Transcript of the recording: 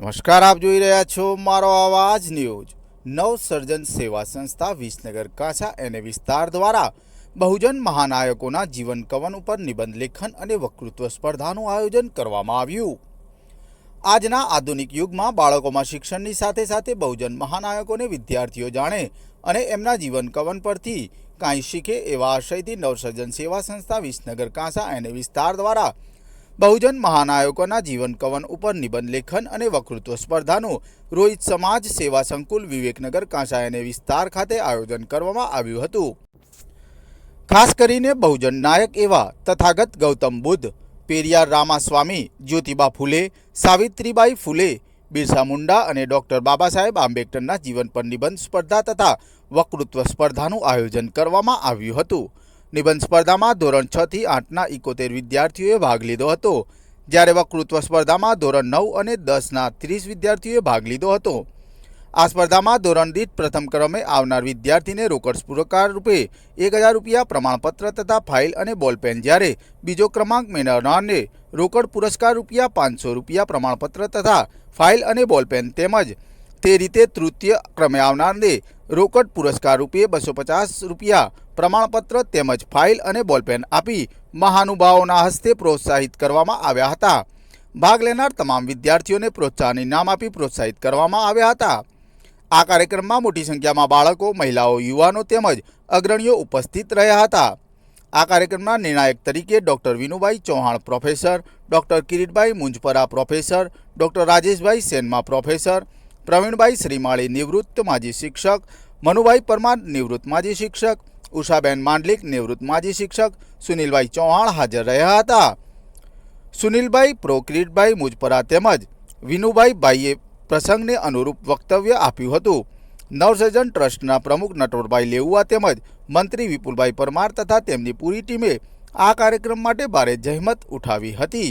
નમસ્કાર, આપ જોઈ રહ્યા છો મારો અવાજ ન્યૂઝ. નવસર્જન સેવા સંસ્થા વિસનગર કાંસા એને વિસ્તાર દ્વારા બહુજન મહાનાયકોના જીવન કવન ઉપર નિબંધ લેખન અને વક્તૃત્વ સ્પર્ધાનું આયોજન કરવામાં આવ્યું. આજના આધુનિક યુગમાં બાળકોમાં શિક્ષણની સાથે સાથે બહુજન મહાનાયકોને વિદ્યાર્થીઓ જાણે અને એમના જીવન કવન પરથી કાંઈ શીખે એવા આશયથી નવસર્જન સેવા સંસ્થા વિસનગર કાંસા એને વિસ્તાર દ્વારા બહુજન મહાનાયકોના જીવન કવન ઉપર નિબંધ લેખન અને વકૃત્વ સ્પર્ધાનું રોહિત સમાજ સેવા સંકુલ વિવેકનગર કાંસાયને વિસ્તાર ખાતે આયોજન કરવામાં આવ્યું હતું. ખાસ કરીને બહુજન નાયક એવા તથાગત ગૌતમ બુદ્ધ, પેરિયાર રામાસ્વામી, જ્યોતિબા ફૂલે, સાવિત્રીબાઈ ફૂલે, બિરસા મુંડા અને ડૉક્ટર બાબા સાહેબ આંબેડકરના જીવન પર નિબંધ સ્પર્ધા તથા વક્તૃત્વ સ્પર્ધાનું આયોજન કરવામાં આવ્યું હતું. નિબંધ સ્પર્ધામાં ધોરણ છ થી આઠના ઇકોતેર વિદ્યાર્થીઓએ ભાગ લીધો હતો. જ્યારે વક્તૃત્વ સ્પર્ધામાં ધોરણ નવ અને દસના ત્રીસ વિદ્યાર્થીઓએ ભાગ લીધો હતો. આ સ્પર્ધામાં ધોરણ દીઠ પ્રથમ ક્રમે આવનાર વિદ્યાર્થીને રોકડ પુરસ્કાર રૂપે એક હજાર રૂપિયા પ્રમાણપત્ર તથા ફાઇલ અને બોલપેન જ્યારે બીજો ક્રમાંક મેળવનારને રોકડ પુરસ્કાર રૂપિયા પાંચસો રૂપિયા પ્રમાણપત્ર તથા ફાઇલ અને બોલપેન તેમજ તે રીતે તૃતીય ક્રમે આવનારને રોકડ પુરસ્કાર રૂપે બસો પચાસ રૂપિયા, પ્રમાણપત્ર તેમજ ફાઇલ અને બોલપેન આપી મહાનુભાવોના હસ્તે પ્રોત્સાહિત કરવામાં આવ્યા હતા. ભાગ લેનાર તમામ વિદ્યાર્થીઓને પ્રોત્સાહન ઇનામ આપી પ્રોત્સાહિત કરવામાં આવ્યા હતા. આ કાર્યક્રમમાં મોટી સંખ્યામાં બાળકો, મહિલાઓ, યુવાનો તેમજ અગ્રણીઓ ઉપસ્થિત રહ્યા હતા. આ કાર્યક્રમના નિર્ણાયક તરીકે doctor Vinubhai Chauhan professor, doctor Kiritbhai Munjpara professor, doctor Rajeshbhai સેનમાં professor Pravinbhai Shrimali નિવૃત્ત માજી શિક્ષક, મનુભાઈ પરમાર નિવૃત્ત માજી શિક્ષક, ઉષાબેન માંડલિક નિવૃત્ત માજી શિક્ષક, સુનિલભાઈ ચૌહાણ હાજર રહ્યા હતા. સુનિલભાઈ, પ્રોક્રિટભાઈ મુજપરા તેમજ વિનુભાઈ ભાઈએ પ્રસંગને અનુરૂપ વક્તવ્ય આપ્યું હતું. નવસર્જન ટ્રસ્ટના પ્રમુખ નટવરભાઈ લેઉવા તેમજ મંત્રી વિપુલભાઈ પરમાર તથા તેમની પૂરી ટીમે આ કાર્યક્રમ માટે ભારે જહેમત ઉઠાવી હતી.